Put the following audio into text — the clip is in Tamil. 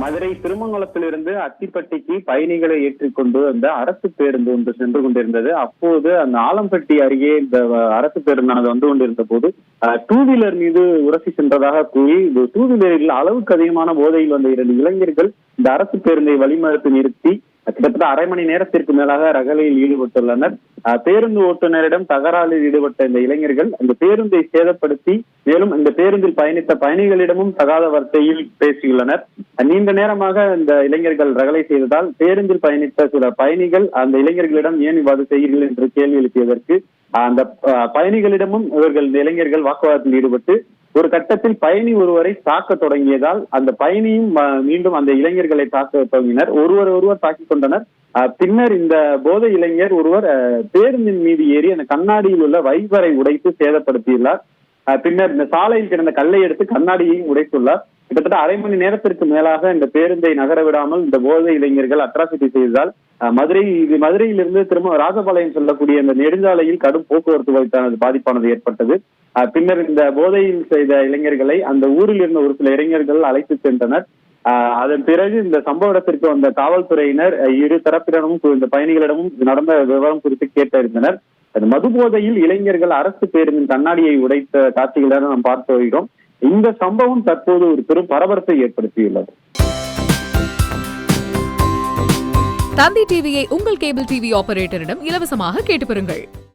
மதுரை திருமங்கலத்திலிருந்து அத்திப்பட்டிக்கு பயணிகளை ஏற்றிக்கொண்டு அந்த அரசு பேருந்து ஒன்று சென்று கொண்டிருந்தது. அப்போது அந்த ஆலம்பட்டி அருகே இந்த அரசு பேருந்தானது வந்து கொண்டிருந்த போது டூ வீலர் மீது உரசி சென்றதாக கூறி இந்த டூ வீலரில் அளவுக்கு அதிகமான போதையில் வந்த இரண்டு இளைஞர்கள் இந்த அரசு பேருந்தை வழிமறுத்து நிறுத்தி கிட்டத்தட்ட அரை மணி நேரத்திற்கு மேலாக ரகலையில் ஈடுபட்டுள்ளனர். பேருந்து ஓட்டுநரிடம் தகராறில் ஈடுபட்ட இந்த இளைஞர்கள் அந்த பேருந்தை சேதப்படுத்தி மேலும் இந்த பேருந்தில் பயணித்த பயணிகளிடமும் தகாத வார்த்தையில் பேசியுள்ளனர். நீண்ட நேரமாக இந்த இளைஞர்கள் ரகலை செய்ததால் பேருந்தில் பயணித்த சில பயணிகள் அந்த இளைஞர்களிடம் ஏன் இவ்வாறு செய்கிறீர்கள் என்று கேள்வி எழுப்பியதற்கு அந்த பயணிகளிடமும் இவர்கள் இந்த இளைஞர்கள் வாக்குவாதத்தில் ஈடுபட்டு ஒரு கட்டத்தில் பயணி ஒருவரை தாக்க தொடங்கியதால் அந்த பயணியும் மீண்டும் அந்த இளைஞர்களை தாக்க தொடங்கினர். ஒருவர் ஒருவர் தாக்கிக் கொண்டனர். அஹ், பின்னர் இந்த போதை இளைஞர் ஒருவர் அஹ், பேருந்தின் மீது ஏறி அந்த கண்ணாடியில் உள்ள வைபரை உடைத்து சேதப்படுத்தியுள்ளார். அஹ், பின்னர் இந்த சாலையில் கிடந்த கல்லை எடுத்து கண்ணாடியையும் உடைத்துள்ளார். கிட்டத்தட்ட அரை மணி நேரத்திற்கு மேலாக இந்த பேருந்தை நகர விடாமல் இந்த போதை இளைஞர்கள் அட்ராசிட்டி செய்ததால் மதுரை இது மதுரையிலிருந்து திரும்ப ராஜபாளையம் செல்லக்கூடிய இந்த நெடுஞ்சாலையில் கடும் போக்குவரத்து வகைத்தானது பாதிப்பானது ஏற்பட்டது. பின்னர் இந்த போதையில் செய்த இளைஞர்களை அந்த ஊரில் இருந்த ஒரு சில இளைஞர்கள் அழைத்து சென்றனர். அதன் பிறகு இந்த சம்பவ இடத்திற்கு வந்த காவல்துறையினர் இரு தரப்பினரும் இந்த பயணிகளிடமும் இது நடந்த விவரம் குறித்து கேட்டறிந்தனர். அது மது போதையில் இளைஞர்கள் அரசு பேருந்தின் கண்ணாடியை உடைத்த காட்சிகளை நாம் பார்த்து வருகிறோம். இந்த சம்பவம் தற்போது ஒரு பெரும் பரபரப்பை ஏற்படுத்தியுள்ளது. தந்தி டிவியை உங்கள் கேபிள் டிவி ஆபரேட்டரிடம் இலவசமாக கேட்டு பெறுங்கள்.